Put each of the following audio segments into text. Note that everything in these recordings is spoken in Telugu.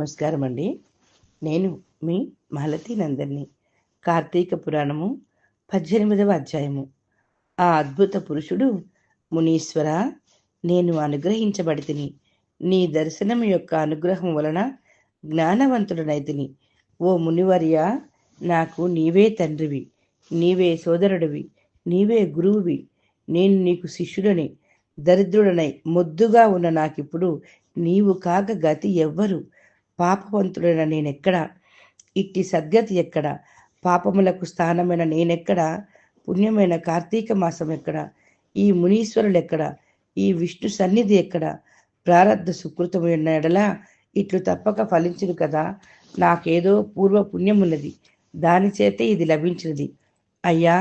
నమస్కారం అండి నేను మీ మాలతి నందర్ని కార్తీక పురాణము పద్దెనిమిదవ అధ్యాయము. ఆ అద్భుత పురుషుడు మునీశ్వర నేను అనుగ్రహించబడితిని నీ దర్శనం యొక్క అనుగ్రహం వలన జ్ఞానవంతుడనైతిని ఓ మునివర్య నాకు నీవే తండ్రివి నీవే సోదరుడివి నీవే గురువువి నేను నీకు శిష్యుడని దరిద్రుడనై మొద్దుగా ఉన్న నాకిప్పుడు నీవు కాక గతి ఎవ్వరు. పాపవంతుడైన నేనెక్కడ? ఇట్టి సద్గతి ఎక్కడ? పాపములకు స్థానమైన నేనెక్కడ? పుణ్యమైన కార్తీక మాసం ఎక్కడ? ఈ మునీశ్వరులు ఎక్కడ ఈ విష్ణు సన్నిధి ఎక్కడ? ప్రారంధ సుకృతమైన ఉన్న ఎడల ఇట్లు తప్పక ఫలించును కదా? నాకేదో పూర్వ పుణ్యమున్నది దానిచేతే ఇది లభించినది. అయ్యా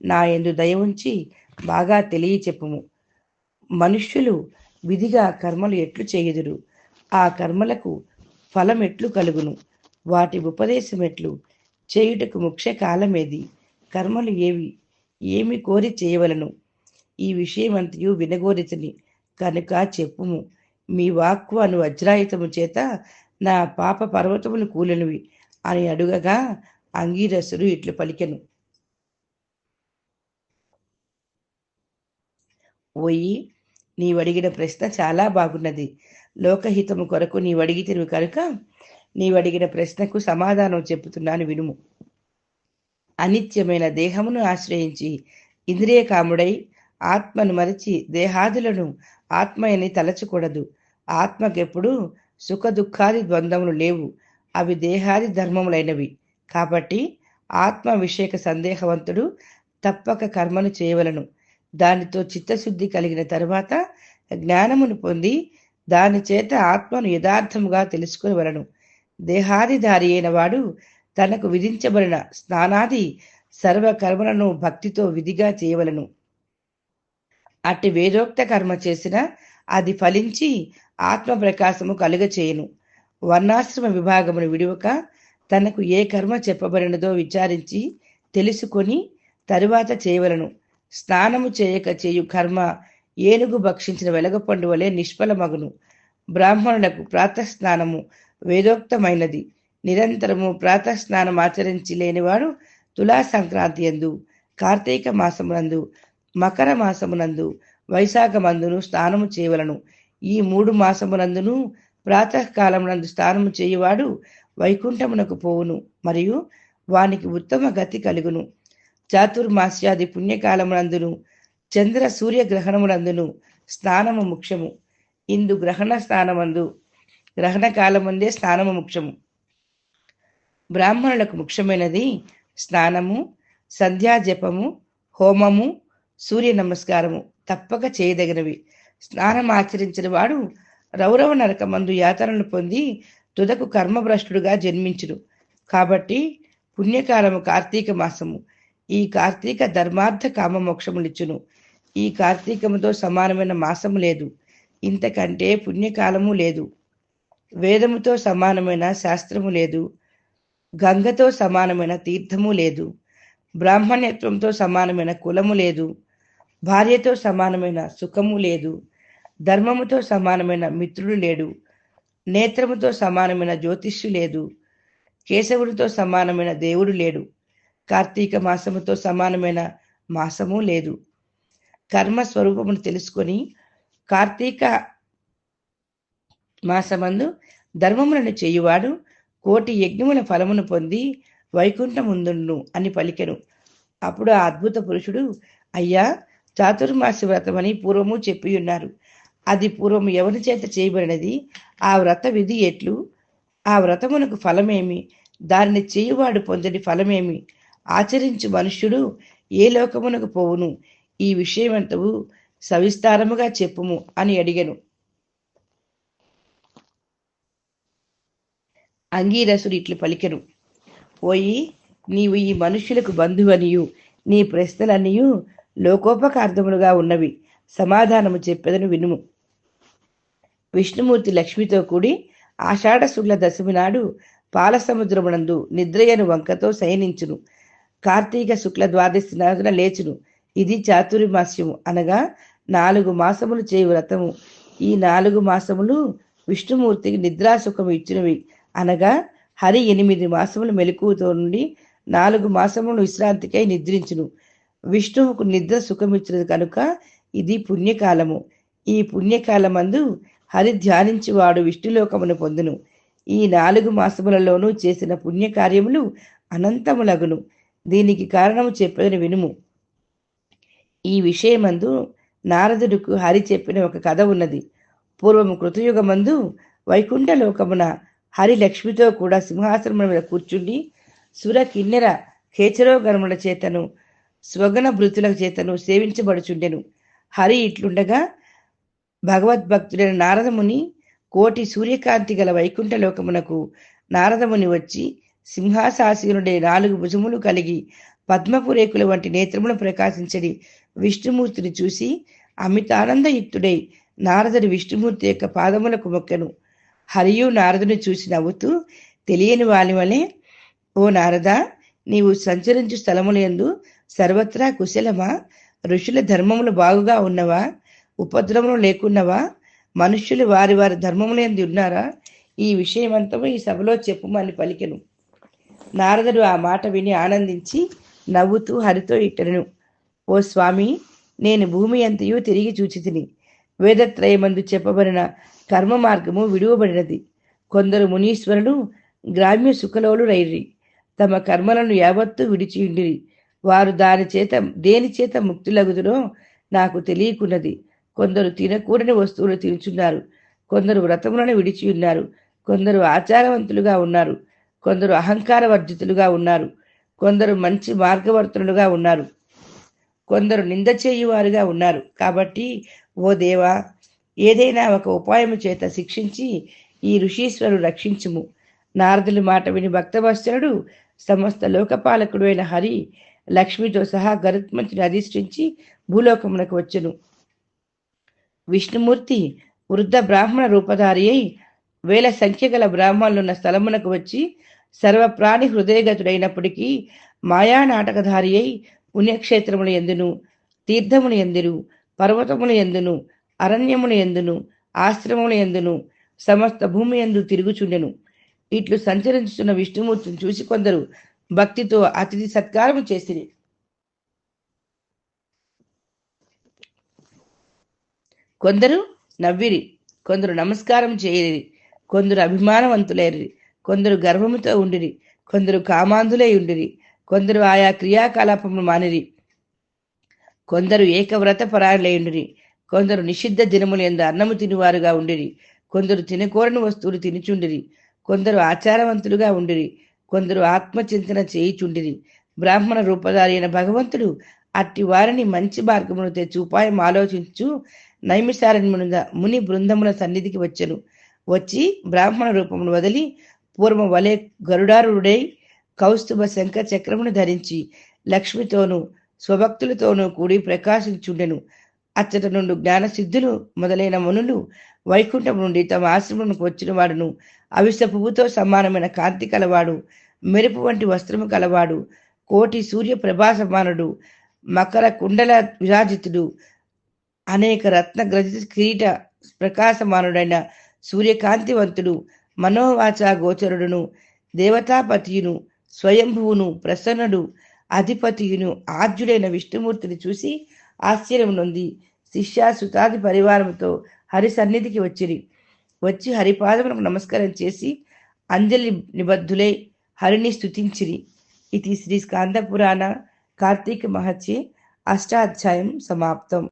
నా ఎందు దయ ఉంచి బాగా తెలియ చెప్పుము మనుష్యులు విధిగా కర్మలు ఎట్లు చేయుదురు? ఆ కర్మలకు ఫలమెట్లు కలుగును. వాటి ఉపదేశమెట్లు చేయుటకు ముఖ్య కాలమేది. కర్మలు ఏవి? ఏమి కోరి చేయవలను? ఈ విషయమంతయు వినగోరితిని కనుక చెప్పుము. మీ వాక్కు అను వజ్రాయుతము చేత నా పాప పర్వతములు కూలినవి అని అడుగగా అంగీరసుడు ఇట్లు పలికెను. ఓయి నీవడిగిన ప్రశ్న చాలా బాగున్నది. లోకహితము కొరకు నీవడిగితివి కనుక నీవడిగిన ప్రశ్నకు సమాధానం చెప్పుతున్నాను వినుము. అనిత్యమైన దేహమును ఆశ్రయించి ఇంద్రియ కాముడై ఆత్మను మరిచి దేహాదులను ఆత్మయని తలచకూడదు. ఆత్మకెప్పుడు సుఖ దుఃఖాది ద్వంద్వములు లేవు. అవి దేహాది ధర్మములైనవి. కాబట్టి ఆత్మ విషయక సందేహవంతుడు తప్పక కర్మను చేయవలను. దానితో చిత్తశుద్ధి కలిగిన తరువాత జ్ఞానమును పొంది దాని చేత ఆత్మను యథార్థముగా తెలుసుకునివలను దేహాదిధారి అయిన వాడు తనకు విధించబడిన స్నానాది సర్వ కర్మలను భక్తితో విధిగా చేయవలను. అట్టి వేదోక్త కర్మ చేసిన అది ఫలించి ఆత్మ ప్రకాశము కలుగ చేయను. వర్ణాశ్రమ విభాగమును విడివక తనకు ఏ కర్మ చెప్పబడినదో విచారించి తెలుసుకొని తరువాత చేయవలను. స్నానము చేయక చేయు కర్మ ఏనుగు భక్షించిన వెలగపండు వలె నిష్ఫలమగును. బ్రాహ్మణులకు ప్రాతస్నానము వేదోక్తమైనది. నిరంతరము ప్రాతస్నానం ఆచరించి లేనివాడు తులా సంక్రాంతి ఎందు కార్తీక మాసమునందు మకర మాసమునందు వైశాఖ మందును స్నానము చేయవలను. ఈ మూడు మాసమునందును ప్రాతకాలమునందు స్నానము చేయువాడు వైకుంఠమునకు పోవును మరియు వానికి ఉత్తమ గతి కలుగును. చాతుర్మాస్యాది పుణ్యకాలమునందును చంద్ర సూర్య గ్రహణమునందును స్నానము ముఖ్యము. ఇందు గ్రహణ స్నానమందు గ్రహణ కాలముందే స్నానము ముఖ్యము. బ్రాహ్మణులకు ముఖ్యమైనది స్నానము సంధ్యాజపము హోమము సూర్య నమస్కారము. తప్పక చేయదగినవి. స్నానం ఆచరించిన వాడు రౌరవ నరకమందు యాతనలు పొంది తుదకు కర్మభ్రష్టుడుగా జన్మించును. కాబట్టి పుణ్యకాలము కార్తీక మాసము. ఈ కార్తీక ధర్మార్థ కామ మోక్షములిచ్చును ఈ కార్తీకముతో సమానమైన మాసము లేదు. ఇంతకంటే పుణ్యకాలము లేదు. వేదముతో సమానమైన శాస్త్రము లేదు. గంగతో సమానమైన తీర్థము లేదు. బ్రాహ్మణ్యత్వంతో సమానమైన కులము లేదు. భార్యతో సమానమైన సుఖము లేదు. ధర్మముతో సమానమైన మిత్రుడు లేడు. నేత్రముతో సమానమైన జ్యోతిష్యు లేదు. కేశవుడితో సమానమైన దేవుడు లేడు. కార్తీక మాసముతో సమానమైన మాసము లేదు. కర్మ స్వరూపమును తెలుసుకొని కార్తీక మాసమందు ధర్మములను చేయువాడు కోటి యజ్ఞముల ఫలమును పొంది వైకుంఠముందును అని పలికెను. అప్పుడు ఆ అద్భుత పురుషుడు అయ్యా చాతుర్మాసి వ్రతమని పూర్వము చెప్పి ఉన్నారు అది పూర్వము ఎవరి చేత చేయబడినది? ఆ వ్రత విధి ఎట్లు? ఆ వ్రతమునకు ఫలమేమి? దానిని చేయువాడు పొందని ఫలమేమి? ఆచరించు మనుష్యుడు ఏ లోకమునకు పోవును? ఈ విషయమంతవు సవిస్తారముగా చెప్పుము అని అడిగను. అంగీరసుడు ఇట్లు పలికెను. పోయి నీవు ఈ మనుష్యులకు బంధువనియు నీ ప్రశ్నలనియు లోకోపకార్థములుగా ఉన్నవి. సమాధానము చెప్పేదని వినుము. విష్ణుమూర్తి లక్ష్మితో కూడి ఆషాఢ శుక్ల దశమి నాడు పాలసముద్రమునందు నిద్రయను వంకతో శయనించును. కార్తీక శుక్ల ద్వాదశి నాదున లేచును. ఇది చాతుర్మాస్యము అనగా నాలుగు మాసములు చేయు వ్రతము. ఈ నాలుగు మాసములు విష్ణుమూర్తికి నిద్రాసుఖము ఇచ్చినవి అనగా హరి ఎనిమిది మాసములు మెలకువతో నుండి నాలుగు మాసములు విశ్రాంతికై నిద్రించును. విష్ణువుకు నిద్ర సుఖమిచ్చినది కనుక ఇది పుణ్యకాలము. ఈ పుణ్యకాలమందు హరి ధ్యానించివాడు విష్ణులోకమును పొందును. ఈ నాలుగు మాసములలోనూ చేసిన పుణ్యకార్యములు అనంతములగును. దీనికి కారణము చెప్పదని వినుము. ఈ విషయమందు నారదుడుకు హరి చెప్పిన ఒక కథ ఉన్నది. పూర్వము కృతయుగమందు వైకుంఠ లోకమున హరి లక్ష్మితో కూడా సింహాసనం మీద కూర్చుండి సుర కిన్నెర ఖేచరోగణముల చేతను స్వగణ భృతుల చేతను సేవించబడుచుండెను. హరి ఇట్లుండగా భగవద్భక్తుడైన నారదముని కోటి సూర్యకాంతి గల వైకుంఠ లోకమునకు నారదముని వచ్చి సింహాసాసీనుడే నాలుగు భుజములు కలిగి పద్మపురేకుల వంటి నేత్రములు ప్రకాశించడి విష్ణుమూర్తిని చూసి అమితానందయుక్తుడై నారదుడి విష్ణుమూర్తి యొక్క పాదములకు మొక్కెను. హరియు నారదుని చూసి నవ్వుతూ తెలియని వాని వలె ఓ నారద నీవు సంచరించు స్థలములందు సర్వత్రా కుశలమా? ఋషుల ధర్మములు బాగుగా ఉన్నవా? ఉపద్రవములు లేకున్నవా? మనుష్యులు వారి వారి ధర్మములందు ఉన్నారా? ఈ విషయమంతము ఈ సభలో చెప్పుమని పలికెను. నారదుడు ఆ మాట విని ఆనందించి నవ్వుతూ హరితో ఇట్టను. ఓ స్వామి నేను భూమి అంతయు తిరిగి చూచి తిని వేదత్రయమందు చెప్పబడిన కర్మ మార్గము విడువబడినది. కొందరు మునీశ్వరులు గ్రామ్య సుఖలోలు రైరి తమ కర్మలను యావత్తు విడిచియుండిరి. వారు దాని చేత దేని చేత ముక్తులగుదురో నాకు తెలియకున్నది. కొందరు తినకూడని వస్తువులు తినుచున్నారు. కొందరు వ్రతములను విడిచి ఉన్నారు కొందరు ఆచారవంతులుగా ఉన్నారు. కొందరు అహంకార వర్జితులుగా ఉన్నారు. కొందరు మంచి మార్గవర్తులుగా ఉన్నారు. కొందరు నింద చేయువారుగా ఉన్నారు. కాబట్టి ఓ దేవా ఏదైనా ఒక ఉపాయము చేత శిక్షించి ఈ ఋషీశ్వరుడు రక్షించుము. నారదులు మాట విని భక్తవత్సలుడు సమస్త లోకపాలకుడు అయిన హరి లక్ష్మితో సహా గరుత్మంతుని అధిష్ఠించి భూలోకమునకు వచ్చును. విష్ణుమూర్తి వృద్ధ బ్రాహ్మణ రూపధారి అయి వేల సంఖ్య గల బ్రాహ్మణులున్న స్థలమునకు వచ్చి సర్వప్రాణి హృదయగతుడైనప్పటికీ మాయా నాటకధారి అయి పుణ్యక్షేత్రముల ఎందును తీర్థములు ఎందును పర్వతముల ఎందును అరణ్యముల ఎందును ఆశ్రమముల ఎందును సమస్త భూమి ఎందు తిరుగుచుండెను. ఇట్లు సంచరించుతున్న విష్ణుమూర్తిని చూసి కొందరు భక్తితో అతిథి సత్కారము చేసిరి. కొందరు నవ్విరి కొందరు నమస్కారం చేయలేరు. కొందరు అభిమానవంతులైరి కొందరు గర్వముతో ఉండిరి కొందరు కామాంధులై ఉండిరి కొందరు ఆయా క్రియాకలాపములు మానిరి. కొందరు ఏకవ్రత పరాయణులైండిరి కొందరు నిషిద్ధ దినములు ఎందు అన్నము తినివారుగా ఉండిరి కొందరు తినకూరని వస్తువులు తినుచుండిరి కొందరు ఆచారవంతులుగా ఉండిరి కొందరు ఆత్మచింతన చేయిచుండిరి. బ్రాహ్మణ రూపధారి అయిన భగవంతుడు అట్టి వారిని మంచి మార్గమును తెచ్చి ఉపాయం ఆలోచించు నైమిసారణ్యమునుగా ముని బృందముల సన్నిధికి వచ్చెను. వచ్చి బ్రాహ్మణ రూపమును వదిలి పూర్వం వలె గరుడారుడై కౌస్తుభ శంఖ చక్రమును ధరించి లక్ష్మితోనూ స్వభక్తులతోనూ కూడి ప్రకాశించుండెను. అచ్చట నుండి జ్ఞాన సిద్ధులు మొదలైన మునులు వైకుంఠం నుండి తమ ఆశ్రమంకు వచ్చిన వాడును. అవిస పువ్వుతో సమానమైన కాంతి కలవాడు మెరుపు వంటి వస్త్రము కలవాడు కోటి సూర్య ప్రభా సమానుడు మకర కుండల విరాజితుడు అనేక రత్న గ్రజిత కిరీట ప్రకాశమానుడైన సూర్యకాంతివంతుడు మనోవాచ గోచరుడును దేవతాపతియును స్వయంభువును ప్రసన్నుడు అధిపతియును ఆద్యుడైన విష్ణుమూర్తిని చూసి ఆశ్చర్యం నొంది శిష్యాసుతాది పరివారంతో హరి సన్నిధికి వచ్చిరి. వచ్చి హరిపాదములకు నమస్కారం చేసి అంజలి నిబద్ధులై హరిని స్తుతించిరి. ఇది శ్రీ స్కాంద పురాణ కార్తీక మహర్షి అష్టాధ్యాయం సమాప్తం.